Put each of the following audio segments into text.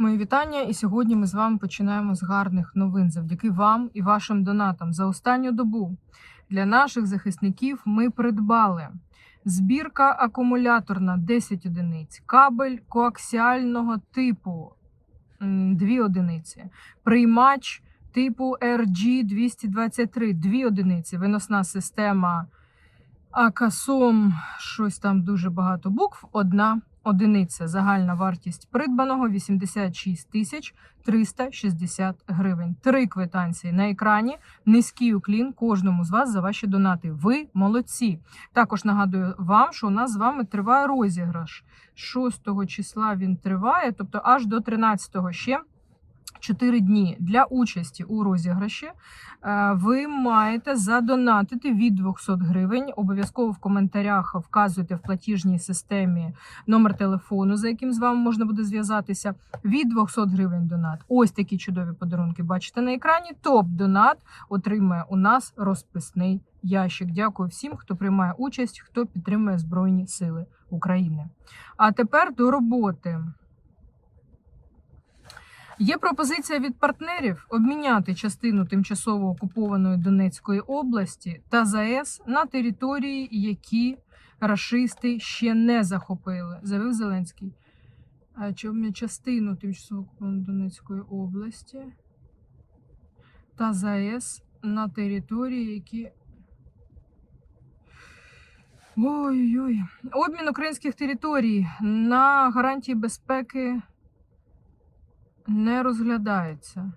Мої вітання, і сьогодні ми з вами починаємо з гарних новин завдяки вам і вашим донатам. За останню добу для наших захисників ми придбали збірка акумуляторна 10 одиниць, кабель коаксіального типу 2 одиниці, приймач типу RG223 2 одиниці, виносна система Акасом, щось там дуже багато букв, одна одиниця. Загальна вартість придбаного 86 тисяч 360 гривень. Три квитанції на екрані. Низький уклін кожному з вас за ваші донати. Ви молодці. Також нагадую вам, що у нас з вами триває розіграш. 6 числа він триває, тобто аж до 13 ще. 4 дні для участі у розіграші е, ви маєте задонатити від 200 гривень. Обов'язково в коментарях вказуйте в платіжній системі номер телефону, за яким з вами можна буде зв'язатися. Від 200 гривень донат. Ось такі чудові подарунки. Бачите на екрані. Топ донат отримає у нас розписний ящик. Дякую всім, хто приймає участь, хто підтримує Збройні Сили України. А тепер до роботи. Є пропозиція від партнерів обміняти частину тимчасово окупованої Донецької області та ЗАЕС на території, які рашисти ще не захопили, заявив Зеленський. А обміняти частину тимчасово окупованої Донецької області та ЗАЕС на території, які. Ой-ой-ой. Обмін українських територій на гарантії безпеки не розглядається.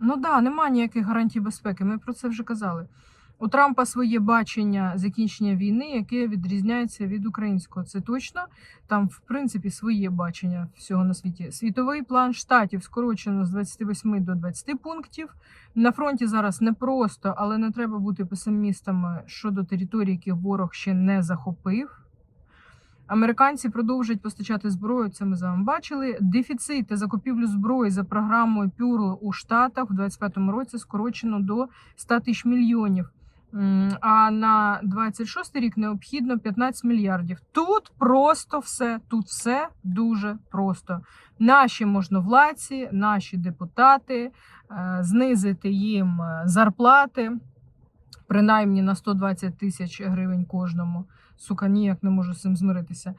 Ну так, да, нема ніяких гарантій безпеки. Ми про це вже казали. У Трампа своє бачення закінчення війни, яке відрізняється від українського. Це точно. Там, в принципі, своє бачення всього на світі. Світовий план штатів скорочено з 28 до 20 пунктів. На фронті зараз непросто, але не треба бути песимістами щодо територій, яких ворог ще не захопив. Американці продовжують постачати зброю. Це ми з вами бачили. Дефіцит та закупівлю зброї за програмою Пюрл у Штатах в 2025 році скорочено до 100 тисяч мільйонів. А на 26 рік необхідно 15 мільярдів. Тут просто все, тут все дуже просто. Наші можновладці, наші депутати, е, знизити їм е, зарплати принаймні на 120 тисяч гривень кожному. Сука, ніяк не можу з цим змиритися.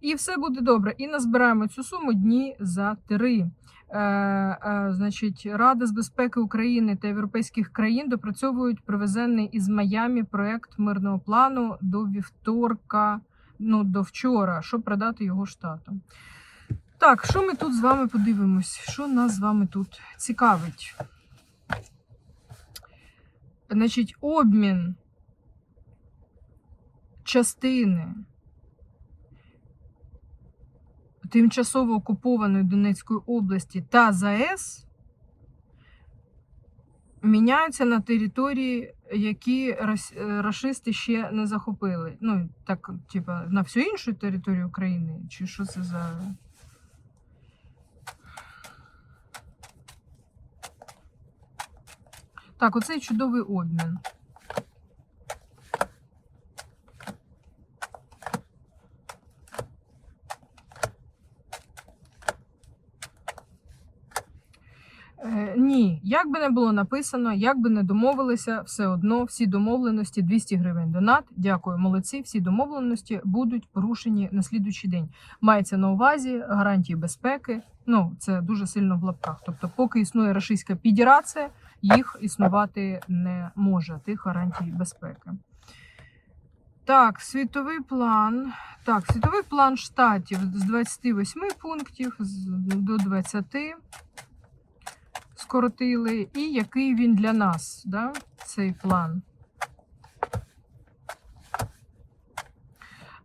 І все буде добре. І назбираємо цю суму дні за три. Е, е, Значить, Рада з безпеки України та європейських країн допрацьовують привезений із Майамі проект мирного плану до вівторка, ну до вчора, щоб продати його штатам. Так, що ми тут з вами подивимось? Що нас з вами тут цікавить? Значить, обмін частини тимчасово окупованої Донецької області та ЗАЕС міняються на території, які рашисти ще не захопили. Ну, так, типа, на всю іншу територію України? Чи що це за. Так, оцей чудовий обмін. Е, ні, як би не було написано, як би не домовилися, все одно всі домовленості 200 гривень донат. Дякую, молодці. Всі домовленості будуть порушені на слідуючий день. Мається на увазі гарантії безпеки. Ну, це дуже сильно в лапках. Тобто, поки існує Російська Федерація, їх існувати не може тих гарантій безпеки. Так, світовий план. Так, світовий план штатів з 28 пунктів до 20 скоротили. І який він для нас, да, цей план.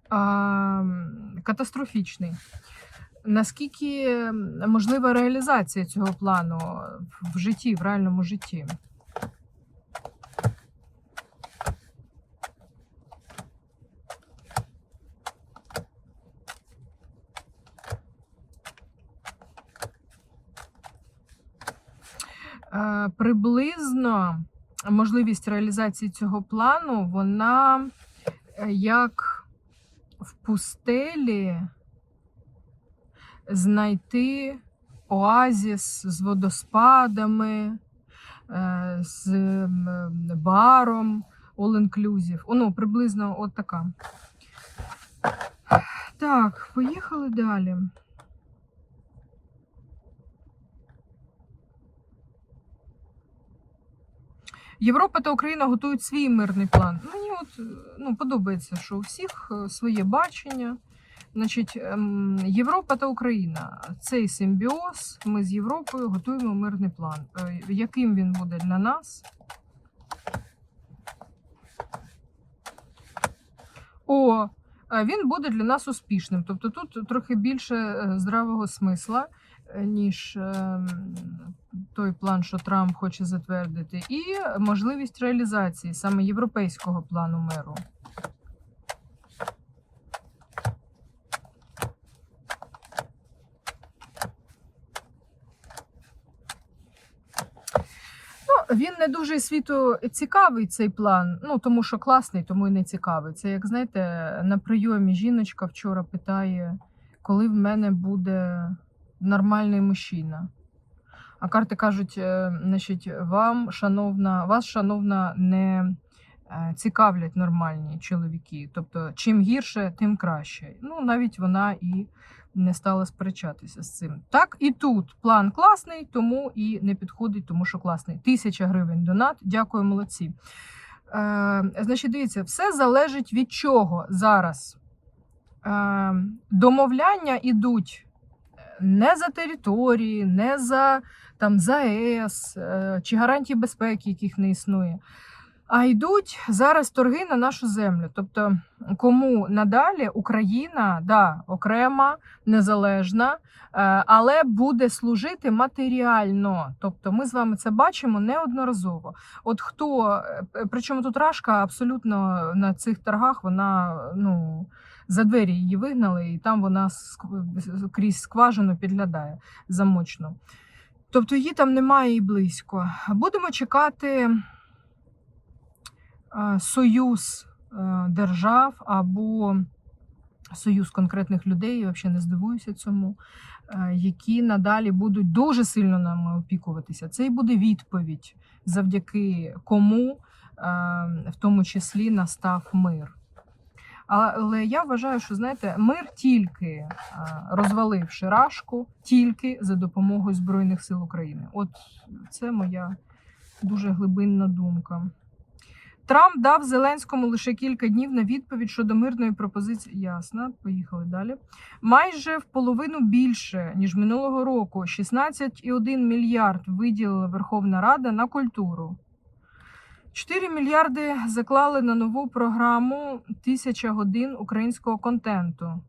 А, катастрофічний. Наскільки можлива реалізація цього плану в житті, в реальному житті? Приблизно можливість реалізації цього плану, вона е, як в пустелі знайти оазіс з водоспадами, е, з баром all inclusive. О, ну, приблизно от така. Так, поїхали далі. Європа та Україна готують свій мирний план. Мені от е, ну, подобається, що у всіх е, своє бачення. Значить, ем, Європа та Україна цей симбіоз. Ми з Європою готуємо мирний план. Е, Яким він буде для нас? О, він буде для нас успішним. Тобто тут трохи більше здравого смисла, ніж ем, той план, що Трамп хоче затвердити, і можливість реалізації саме європейського плану миру. Ну, він не дуже світу цікавий цей план. Ну тому що класний, тому і не цікавий. Це як знаєте, на прийомі жіночка вчора питає, коли в мене буде нормальний мужчина. А карти кажуть, е, значить, вам, шановна, вас, шановна, не е, цікавлять нормальні чоловіки. Тобто, чим гірше, тим краще. Ну, навіть вона і не стала сперечатися з цим. Так і тут план класний, тому і не підходить, тому що класний. Тисяча гривень донат. Дякую, молодці. Е, значить, дивіться, все залежить від чого зараз. Е, домовляння ідуть не за території, не за там ЗАЕС е, чи гарантії безпеки, яких не існує. А йдуть зараз торги на нашу землю. Тобто, кому надалі Україна да, окрема, незалежна, е, але буде служити матеріально. Тобто, ми з вами це бачимо неодноразово. От хто, е, причому тут Рашка абсолютно на цих торгах вона ну. За двері її вигнали, і там вона крізь скважину підглядає замочно. Тобто її там немає і близько. Будемо чекати е, союз е, держав або союз конкретних людей, я взагалі не здивуюся цьому, е, які надалі будуть дуже сильно нами опікуватися. Це і буде відповідь, завдяки кому, в тому числі, настав мир. Але я вважаю, що знаєте, мир тільки розваливши Рашку, тільки за допомогою Збройних сил України. От це моя дуже глибинна думка. Трамп дав Зеленському лише кілька днів на відповідь щодо мирної пропозиції. Ясно, поїхали далі. Майже в половину більше ніж минулого року. 16,1 мільярд виділила Верховна Рада на культуру. 4 мільярди заклали на нову програму Тисяча годин українського контенту.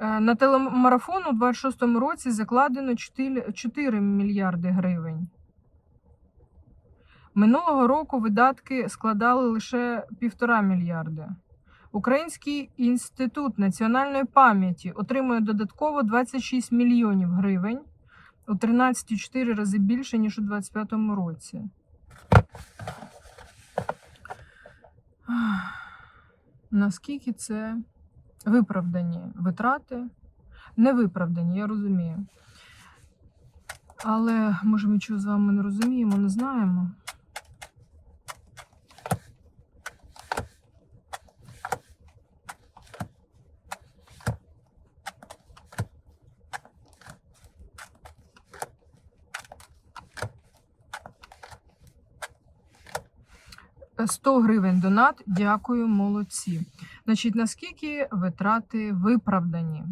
Е, На телемарафон у 26-му році закладено 4 4 мільярди гривень. Минулого року видатки складали лише 1,5 мільярди. Український інститут національної пам'яті отримує додатково 26 мільйонів гривень у 13,4 рази більше, ніж у 25-му році. Наскільки це виправдані витрати? Не виправдані, я розумію. Але може ми чого з вами не розуміємо, не знаємо. Е, 100 гривень донат. Дякую, молодці. Значить, наскільки витрати виправдані?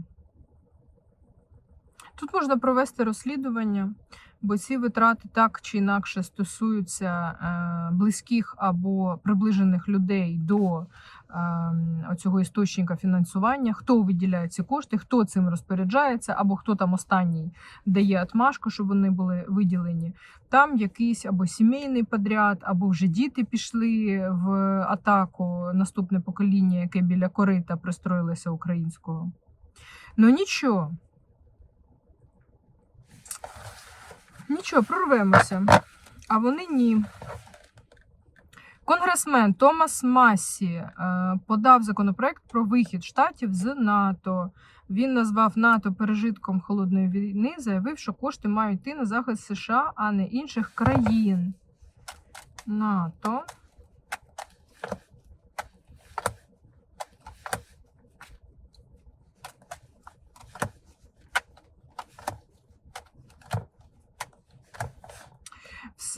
Тут можна провести розслідування, бо ці витрати так чи інакше стосуються е, близьких або приближених людей до е, цього істочника фінансування, хто виділяє ці кошти, хто цим розпоряджається, або хто там останній дає отмашку, щоб вони були виділені. Там якийсь або сімейний подряд, або вже діти пішли в атаку, наступне покоління, яке біля корита пристроїлося українського. Ну нічого. Нічого, прорвемося. А вони ні. Конгресмен Томас Массі е, подав законопроект про вихід штатів з НАТО. Він назвав НАТО пережитком холодної війни, заявив, що кошти мають йти на захист США, а не інших країн. НАТО.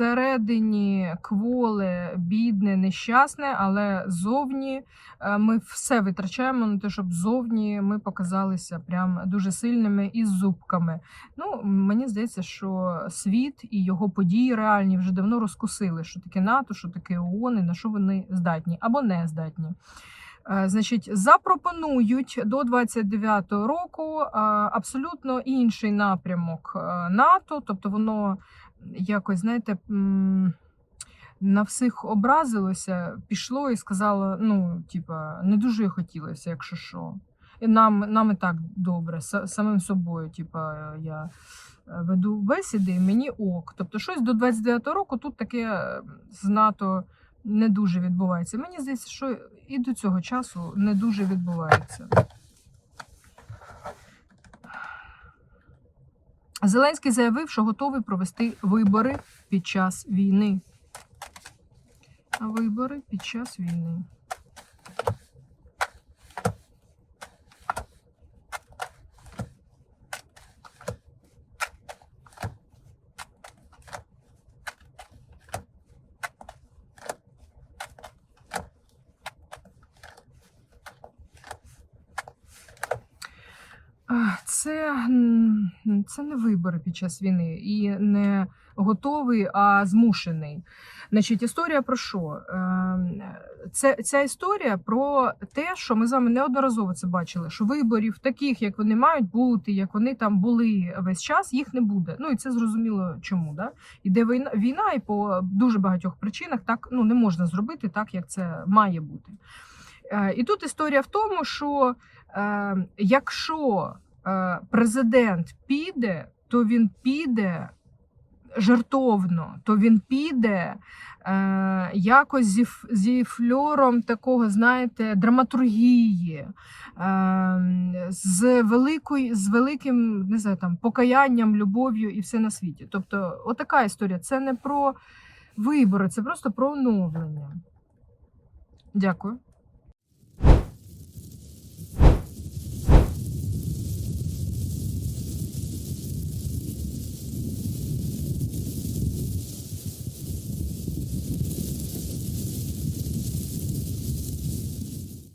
Всередині кволе, бідне, нещасне, але зовні е, ми все витрачаємо на те, щоб зовні ми показалися прям дуже сильними і з зубками. Ну, мені здається, що світ і його події реальні вже давно розкусили, що таке НАТО, що таке ООН, і на що вони здатні або не здатні. Е, Значить, запропонують до 29-го року е, абсолютно інший напрямок НАТО, тобто воно якось, знаєте, на всіх образилося, пішло і сказало: ну, типа, не дуже хотілося, якщо що. Нам, нам і так добре, са- самим собою, типа, я веду бесіди, і мені ок. Тобто, щось до 29-го року тут таке е, з НАТО не дуже відбувається. Мені здається, що і до цього часу не дуже відбувається. Зеленський заявив, що готовий провести вибори під час війни. Вибори під час війни. Це, це не вибори під час війни і не готовий, а змушений. Значить, історія про що? Ем, Це, ця історія про те, що ми з вами неодноразово це бачили, що виборів, таких, як вони мають бути, як вони там були весь час, їх не буде. Ну і це зрозуміло чому. Да? Іде війна, війна, і по дуже багатьох причинах так ну, не можна зробити так, як це має бути. Е, І тут історія в тому, що якщо е, президент піде, то він піде жартовно, то він піде е, якось зі, зі фльором такого, знаєте, драматургії, е, з, великою, з великим не знаю, там, покаянням, любов'ю і все на світі. Тобто, отака історія. Це не про вибори, це просто про оновлення. Дякую.